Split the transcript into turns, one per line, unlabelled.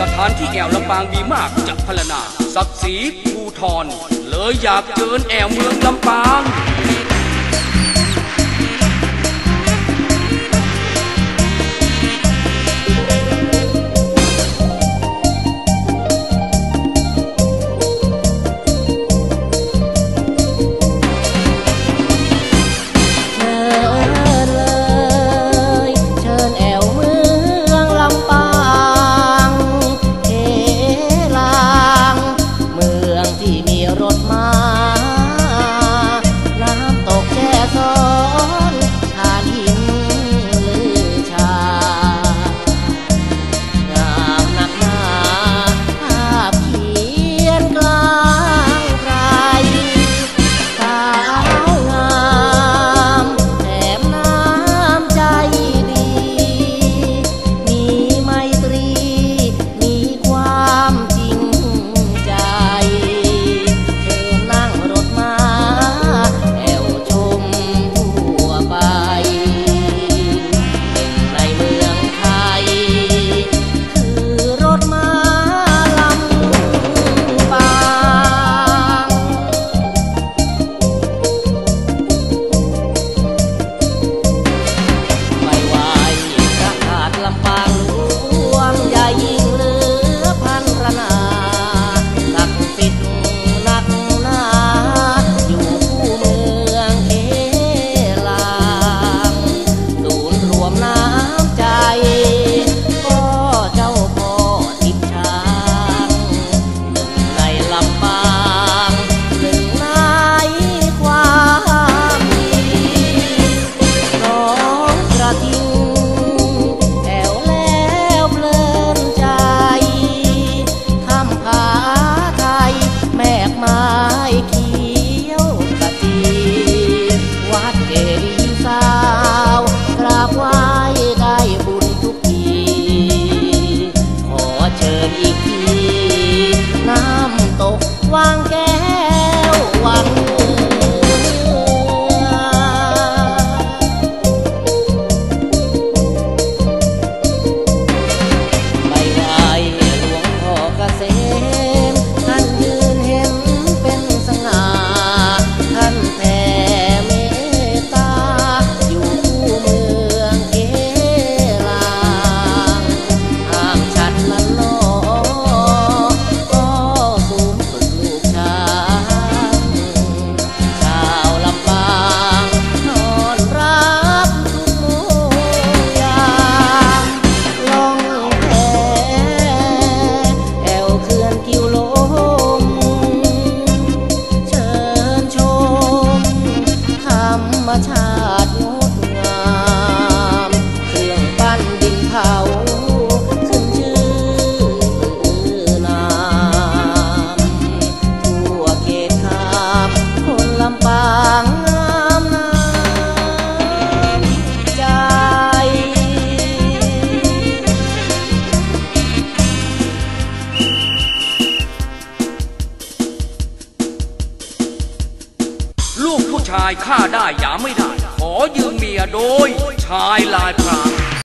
สถานที่แอวลำปางมีมากจะพัฒนาศักดิ์ศรีภูทรเลยอยากเจิญแอวเมืองลำปาง
ที่มีรถมา quiet. summertime. ลูกผู้ชาย
ฆ่าได้อย่าไม่ได้ ขอยืมเมียโดยชายลายพราง